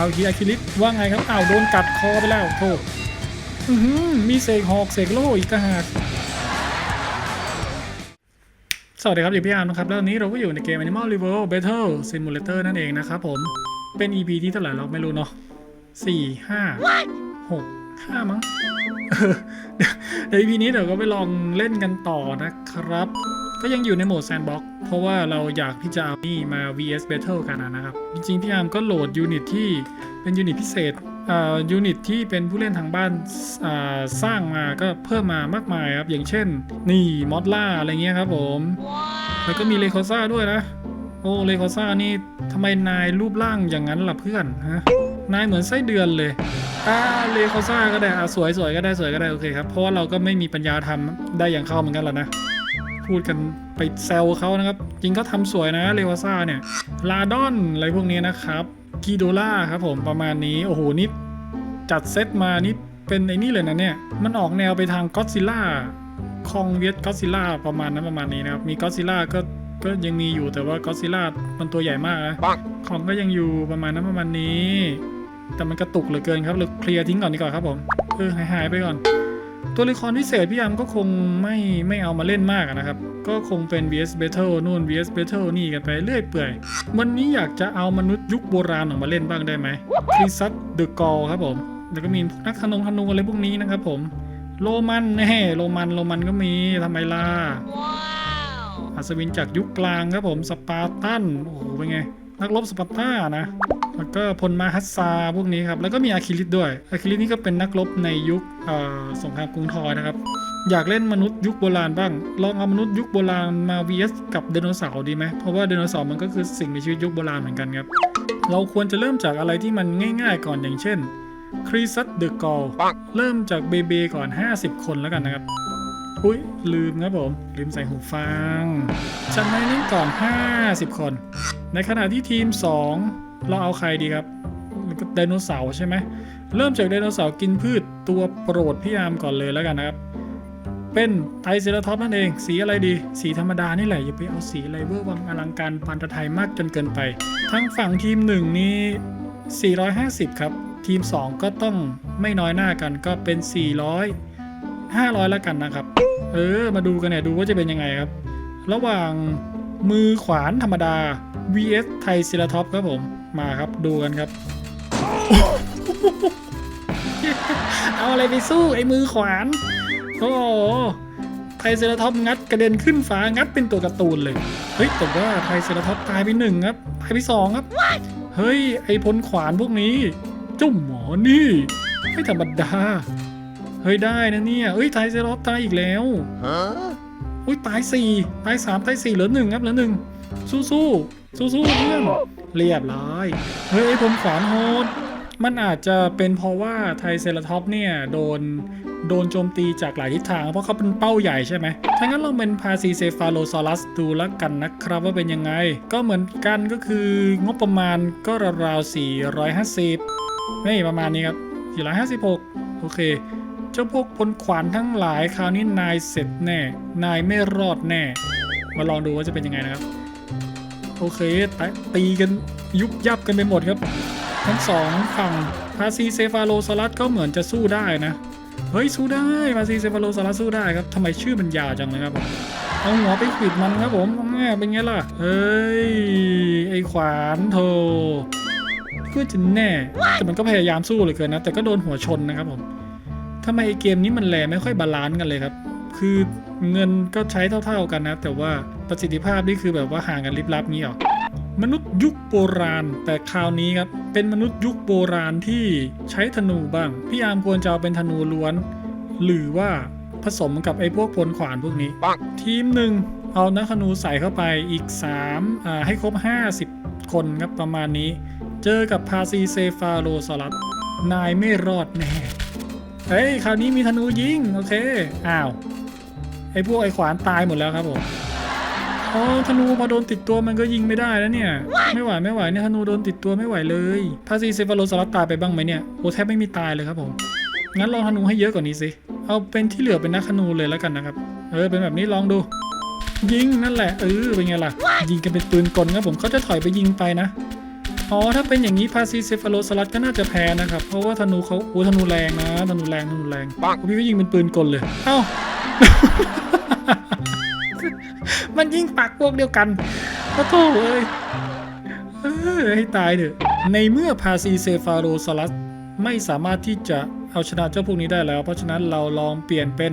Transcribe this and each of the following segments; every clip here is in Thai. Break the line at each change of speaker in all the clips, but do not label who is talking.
เอาฮีอาคิลิสว่าไงครับอ้าวโดนกัดคอไปแล้วโทษมีเสกหอกเสกโล่อีกต่างหากสวัสดีครับอยู่พี่อาร์มนะครับ แล้วันนี้เราก็อยู่ในเกม Animal Rival Battle Simulator นั่นเองนะครับผม เป็น EP ที่เท่าไหร่เราไม่รู้เนาะสี่ห้าหกห้ามั้งเดี๋ยว EP นี้เดี๋ยวก็ไปลองเล่นกันต่อนะครับ ก็ยังอยู่ในโหมดแซนด์บ็อกเพราะว่าเราอยากที่จะเอานี่มา vs battle กันนะครับ จริงๆพี่อาร์มก็โหลดยูนิตที่เป็นยูนิตพิเศษอ่ายูนิตที่เป็นผู้เล่นทางบ้านอ่าสร้างมาก็เพิ่มมามากมายครับ อย่างเช่น นี่มอดล่าอะไรเงี้ยครับผม แล้วก็มีเลโคซ่าด้วยนะ โอ้เลโคซ่านี่ทำไมนายรูปร่างอย่างนั้นล่ะเพื่อนฮะนายเหมือนไส้เดือนเลยอ่าเลโคซ่าก็ได้อ่าสวยสวยก็ได้สวยก็ได้โอเคครับ เพราะว่าเราก็ไม่มีปัญญาทำได้อย่างเขาเหมือนกันแหละนะ พูดกันไปแซวเขานะครับ จริงก็ทำสวยนะเลโคซ่าเนี่ย ลาดอนอะไรพวกนี้นะครับกีโดล่าครับผมประมาณนี้ โอ้โห นี่จัดเซตมานี่เป็นไอ้นี่เลยนะเนี่ย มันออกแนวไปทางก็ซิลล่าคองเวียดก็ซิลล่าประมาณนั้นประมาณนี้นะครับ มีก็ซิลล่าก็ก็ยังมีอยู่แต่ว่าก็ซิลล่ามันตัวใหญ่มากนะของก็ยังอยู่ประมาณนั้นประมาณนี้ แต่มันกระตุกเหลือเกินครับเราเคลียร์ทิ้งก่อนดีกว่าครับผมเออหายหายๆไปก่อน ตัวละครพิเศษพี่ยามก็คงไม่ไม่เอามาเล่นมากอะนะครับ ก็คงเป็น vs battle นู่น vs battle นี่กันไปเรื่อยเปื่อยวันนี้อยากจะเอามนุษย์ยุคโบราณออกมาเล่นบ้างได้ไหมคริซัตเดอะกอลครับผมแล้วก็มีนักธนงธนูอะไรพวกนี้นะครับผมโรมันแน่โรมันโรมันก็มีทำไมล่ะอัศวินจากยุคกลางครับผมสปาร์ตันโอ้โหเป็นไงนักรบสปาร์ตานะ แล้วก็พลมาฮัสซาพวกนี้ครับ แล้วก็มีอาคิลิสด้วยอาคิลิสนี่ก็เป็นนักรบในยุคสงครามกรุงทอยนะครับ อยากเล่นมนุษย์ยุคโบราณบ้าง ลองเอามนุษย์ยุคโบราณมา vs กับไดโนเสาร์ดีไหม เพราะว่าไดโนเสาร์มันก็คือสิ่งมีชีวิตยุคโบราณเหมือนกันครับ เราควรจะเริ่มจากอะไรที่มันง่าย ๆ ก่อนอย่างเช่นครีซัตเดอะกอลเริ่มจากเบเบก่อน 50 คนแล้วกันนะครับ อุ้ยลืมครับผม ลืมใส่หูฟังจากนั้นเล่นก่อน 50 คน ในขณะที่ทีม 2 เราเอาใครดีครับไดโนเสาร์ใช่ไหมเริ่มจากไดโนเสาร์กินพืชตัวโปรดพี่ยามก่อนเลยแล้วกันนะครับ เป็นไทเซราทอปนั่นเอง สีอะไรดี สีธรรมดานี่แหละ อย่าไปเอาสีอะไรเวอร์วังอลังการปันตะไทยมากจนเกินไป ทั้งฝั่งทีม1นี้ 450 ครับ ทีม 2 ก็ต้องไม่น้อยหน้ากันก็เป็น 400 500 แล้วกันนะครับ เออ มาดูกันเนี่ยดูว่าจะเป็นยังไงครับ ระหว่างมือขวานธรรมดา vs ไทเซราทอปครับผม มาครับดูกันครับ เอาอะไรไปสู้ไอ้มือขวาน โอ้โหไทรเซราทอปส์งัดกระเด็นขึ้นฟ้างัดเป็นตัวการ์ตูนเลย เฮ้ยแต่ว่าไทรเซราทอปส์ตายไปหนึ่งครับตายไปสองครับ เฮ้ย ไอ้พลขวานพวกนี้ เจ้าหมอนี่ ไม่ธรรมดา เฮ้ยได้นะเนี่ยเอ้ยไทรเซราทอปส์ตายอีกแล้วอุ้ยตายสี่ตายสามตายสี่เหลือหนึ่งครับเหลือหนึ่งสู้สู้ สู้ๆเพื่อนเรียบร้อย เฮ้ยผมขวานโหดมันอาจจะเป็นเพราะว่าไทเซราทอปเนี่ยโดนโดนโจมตีจากหลายทิศทางเพราะเขาเป็นเป้าใหญ่ใช่ไหมถ้างั้นเราเป็นพาซีเซฟาโลซอรัสดูแล้วกันนะครับว่าเป็นยังไง ก็เหมือนกันก็คืองบประมาณก็ราวๆ450ไม่ประมาณนี้ครับ 456 โอเค เจ้าพวกพลขวานทั้งหลายคราวนี้นายเสร็จแน่ นายไม่รอดแน่ มาลองดูว่าจะเป็นยังไงนะครับ โอเคตตีกันยุบยับกันไปหมดครับ ทั้งสองฝั่งพาซีเซฟาโลซอรัสก็เหมือนจะสู้ได้นะ เฮ้ยสู้ได้พาซีเซฟาโลซอรัสสู้ได้ครับทำไมชื่อมันยาวจังเลยครับผมเอาหัวไปขิดมันครับผมแม่เป็นไงล่ะ เฮ้ย ไอขวานโทเพื่อจะแน่ แต่มันก็พยายามสู้เหลยเกินนะ แต่ก็โดนหัวชนนะครับผมทำไมไอ้เกมนี้มันแลไม่ค่อยบาลานซ์กันเลยครับ คือ เงินก็ใช้เท่า ๆกันนะ แต่ว่าประสิทธิภาพนี่คือแบบว่าห่างกันลิบลับงี้เหรอมนุษย์ยุคโบราณ แต่คราวนี้ครับเป็นมนุษย์ยุคโบราณที่ใช้ธนูบ้าง พี่อาร์มควรจะเอาเป็นธนูล้วน หรือว่าผสมกับไอ้พวกพลขวานพวกนี้ ทีมหนึ่งเอานักธนูใส่เข้าไปอีก3อ่าให้ครบ 50 คนครับประมาณนี้ เจอกับพาซีเซฟาโรซอรัสนายไม่รอดแน่เฮ้ยคราวนี้มีธนูยิงโอเค อ้าว ไอ้พวกไอ้ขวานตายหมดแล้วครับผมอ๋อธนูพอโดนติดตัวมันก็ยิงไม่ได้แล้วเนี่ย ไม่ไหวไม่ไหวเนี่ยธนูโดนติดตัวไม่ไหวเลยพาซีเซฟาโลซารัสตายไปบ้างไหมเนี่ยโอ้แทบไม่มีตายเลยครับผมงั้นลองธนูให้เยอะกว่านี้สิเอาเป็นที่เหลือเป็นนักธนูเลยแล้วกันนะครับเออเป็นแบบนี้ลองดู ยิงนั่นแหละเออเป็นไงล่ะ ยิงกันเป็นปืนกลครับผมเขาจะถอยไปยิงไปนะอ๋อถ้าเป็นอย่างนี้พาซีเซฟาโลสลัดก็น่าจะแพ้นะครับเพราะว่าธนูเขาโอ้ธนูแรงนะธนูแรงธนูแรงปังพี่ก็ยิงเป็นปืนกลเลยเอ้า มันยิงปากพวกเดียวกันขอโทษเอ้ยเออให้ตายเถอะ ในเมื่อพาซีเซฟาโรสลัดไม่สามารถที่จะเอาชนะเจ้าพวกนี้ได้แล้ว เพราะฉะนั้นเราลองเปลี่ยนเป็น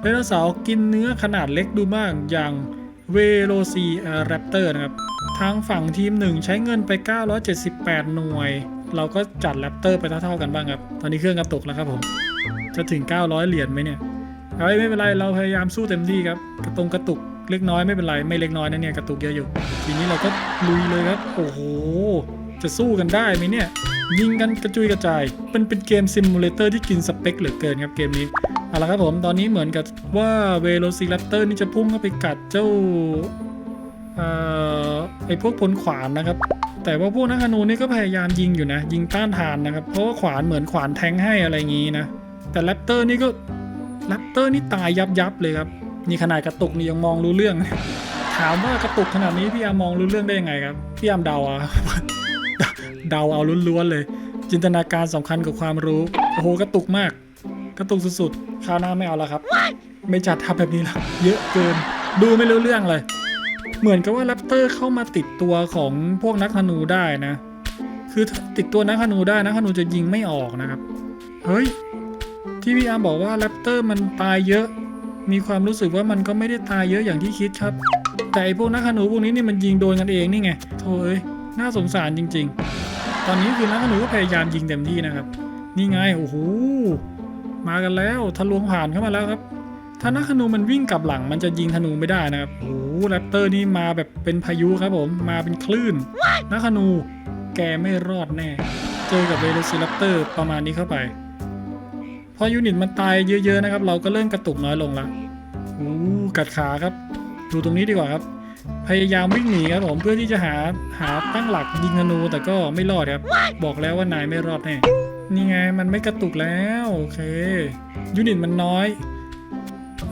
ไดโนเสาร์กินเนื้อขนาดเล็กดูบ้างอย่างเวโรซีแรปเตอร์นะครับ ทางฝั่งทีมหนึ่งใช้เงินไป 978 หน่วย เราก็จัดแรปเตอร์ไปเท่าๆกันบ้างครับ ตอนนี้เครื่องกระตุกแล้วครับผม จะถึง 900 เหรียญไหมเนี่ยเอาไว้ไม่เป็นไร เราพยายามสู้เต็มที่ครับ กระตรงกระตุก เล็กน้อยไม่เป็นไรไม่เล็กน้อยนะเนี่ยกระตุกเยอะอยู่ ทีนี้เราก็ลุยเลยครับโอ้โห จะสู้กันได้ไหมเนี่ย ยิงกันกระจุยกระจายเป็นเป็นเกมซิมูเลเตอร์ที่กินสเปคเหลือเกินครับเกมนี้เอาละครับผมตอนนี้เหมือนกับว่าเวโรซิรัปเตอร์นี่จะพุ่งเข้าไปกัดเจ้าเอ่อไอพวกพลขวานนะครับ แต่ว่าพวกนักธนูนี่ก็พยายามยิงอยู่นะ ยิงต้านทานนะครับ เพราะว่าขวานเหมือนขวานแทงให้อะไรงี้นะ แต่แรปเตอร์นี่ก็แรปเตอร์นี่ตายยับยับเลยครับ นี่ขนาดกระตุกนี่ยังมองรู้เรื่อง ถามว่ากระตุกขนาดนี้พี่อามมองรู้เรื่องได้ยังไงครับ พี่อามเดาอะเดาเอาล้วนๆเลย จินตนาการสำคัญกับความรู้โอ้โหกระตุกมาก กระตุกสุดๆคราวหน้าไม่เอาแล้วครับ ไม่จัดทำแบบนี้แล้วเยอะเกิน ดูไม่รู้เรื่องเลย เหมือนกับว่าแรปเตอร์เข้ามาติดตัวของพวกนักธนูได้นะ คือถ้าติดตัวนักธนูได้นักธนูจะยิงไม่ออกนะครับ เฮ้ยที่พี่อาร์มบอกว่าแรปเตอร์มันตายเยอะ มีความรู้สึกว่ามันก็ไม่ได้ตายเยอะอย่างที่คิดครับ แต่ไอพวกนักธนูพวกนี้นี่มันยิงโดนกันเองนี่ไงโธ่เอ้ยน่าสงสารจริง ๆ ตอนนี้คือนักธนูก็พยายามยิงเต็มที่นะครับ นี่ไงโอ้โหมากันแล้วทะลวงผ่านเข้ามาแล้วครับ ถ้านักธนูมันวิ่งกลับหลังมันจะยิงธนูไม่ได้นะครับโอ้โหแรปเตอร์นี่มาแบบเป็นพายุครับผมมาเป็นคลื่น นักธนูแกไม่รอดแน่ เจอกับเวโรซิรัปเตอร์ประมาณนี้เข้าไป อยูนิตมันตายเยอะ ๆ นะครับ เราก็เริ่มกระตุกน้อยลงละโอ้กัดขาครับ ดูตรงนี้ดีกว่าครับ พยายามวิ่งหนีครับผมเพื่อที่จะหาหาตั้งหลักยิงธนูแต่ก็ไม่รอดครับ บอกแล้วว่านายไม่รอดแน่นี่ไงมันไม่กระตุกแล้วโอเคยูนิตมันน้อย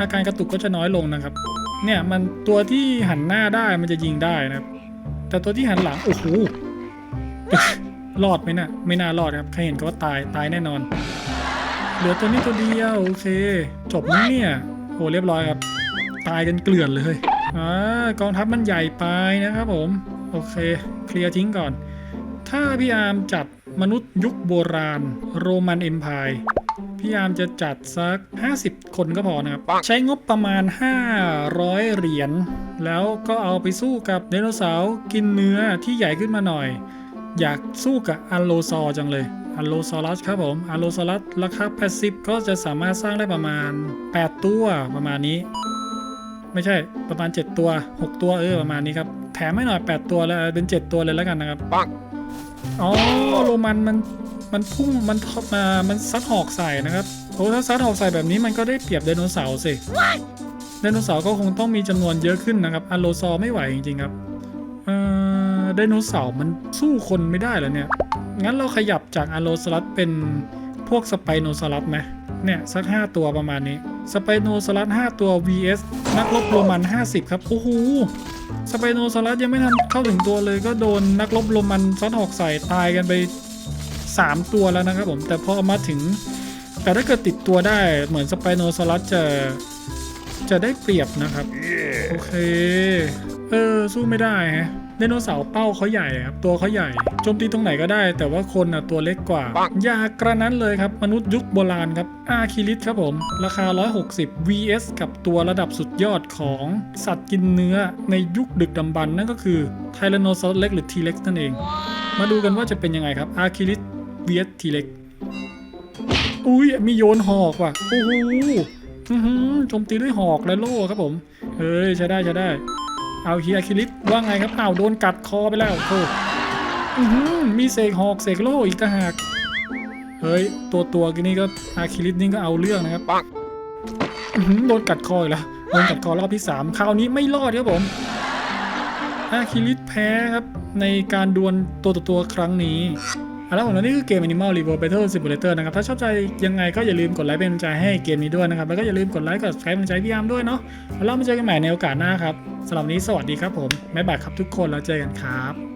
อาการกระตุกก็จะน้อยลงนะครับ เนี่ยมันตัวที่หันหน้าได้มันจะยิงได้นะครับ แต่ตัวที่หันหลังโอ้โหรอดไหมนะ่ะไม่น่ารอดครับใครเห็นก็ว่าตายตายแน่นอน เหลือตัวนี้ตัวเดียวโอเค จบมั้งเนี่ยโอ้เรียบร้อยครับ ตายกันเกลื่อนเลยอ่ากองทัพมันใหญ่ไปนะครับผม โอเค เคลียร์ทิ้งก่อน ถ้าพี่อาร์มจัดมนุษย์ยุคโบราณ โรมันเอ็มพายพี่อาร์มจะจัดสัก 50 คนก็พอนะครับ ใช้งบประมาณ 500 เหรียญ แล้วก็เอาไปสู้กับไดโนเสาร์กินเนื้อที่ใหญ่ขึ้นมาหน่อย อยากสู้กับอัลโลซอร์จังเลย อัลโลซอรัสครับผมอัลโลซอรัสราคา80 ก็จะสามารถสร้างได้ประมาณ 8 ตัวประมาณนี้ ไม่ใช่ประมาณ 7 ตัว 6 ตัวเออประมาณนี้ครับ แถมให้หน่อย 8 ตัวแล้วเป็น 7 ตัวเลยแล้วกันนะครับอ๋อโรมันมันมันพุ่งมันทมามันซัดหอกใส่นะครับโอ้ถ้าซัดหอกใส่แบบนี้มันก็ได้เปรียบไดโนเสาร์สิไดโนเสาร์ก็คงต้องมีจำนวนเยอะขึ้นนะครับอัลโลซอร์ไม่ไหวจริงๆครับเอ่อไดโนเสาร์มันสู้คนไม่ได้เหรอเนี่ย งั้นเราขยับจากอัลโลซลัสเป็นพวกสไปโนซอรัสไหมเนี่ยสัก 5 ตัวประมาณนี้ สไปโนซอรัส5ตัว vs นักรบโรมัน 50 ครับ โอ้โห สไปโนซอรัสยังไม่ทันเข้าถึงตัวเลยก็โดนนักรบโรมันซัดหอกใส่ตายกันไป 3 ตัวแล้วนะครับผม แต่พอมาถึง แต่ถ้าเกิดติดตัวได้เหมือนสไปโนซอรัสจะจะได้เปรียบนะครับ โอเค เออ สู้ไม่ได้ฮะ ไดโนเสาร์เป้าเขาใหญ่ครับตัวเขาใหญ่โจมตีตรงไหนก็ได้ แต่ว่าคนอะตัวเล็กกว่าอยากกระนั้นเลยครับ มนุษย์ยุคโบราณครับอาคิลิสครับผม ราคา 160 vs กับตัวระดับสุดยอดของสัตว์กินเนื้อในยุคดึกดำบรรพ์นั่นก็คือไทแรนโนซอรัสเล็กหรือทีเล็กนั่นเอง มาดูกันว่าจะเป็นยังไงครับอาคิลิส vs ทีเล็กอุ้ยมีโยนหอกว่ะโอ้โหอื้อหือโจมตีด้วยหอกและโล่ครับผม เฮ้ยใช้ได้ใช้ได้ เอาเฮียคิริสว่าไงครับเอาโดนกัดคอไปแล้วโธ่อื้อหือมีเสกหอกเสกโล่อีกต่างหากเฮ้ยตัวตัวกันนี่ก็อาคิริสนี่ก็เอาเรื่องนะครับอื้อหือโดนกัดคออีกแล้วโดนกัดคอรอบที่สามคราวนี้ไม่รอดครับผมอาคิริสแพ้ครับในการดวลตัวต่อตัวครั้งนี้ เอาละผมและนี่คือเกม Animal Revolve Battle Simulator นะครับ ถ้าชอบใจยังไงก็อย่าลืมกดไลค์เป็นกำลังใจให้เกมนี้ด้วยนะครับ แล้วก็อย่าลืมกดไลค์กดแชร์เป็นกำลังใจพี่ยามด้วยเนาะแล้วเรามาเจอกันใหม่ในโอกาสหน้าครับสำหรับวันนี้สวัสดีครับผมบ๊ายบายครับทุกคนแล้วเจอกันครับ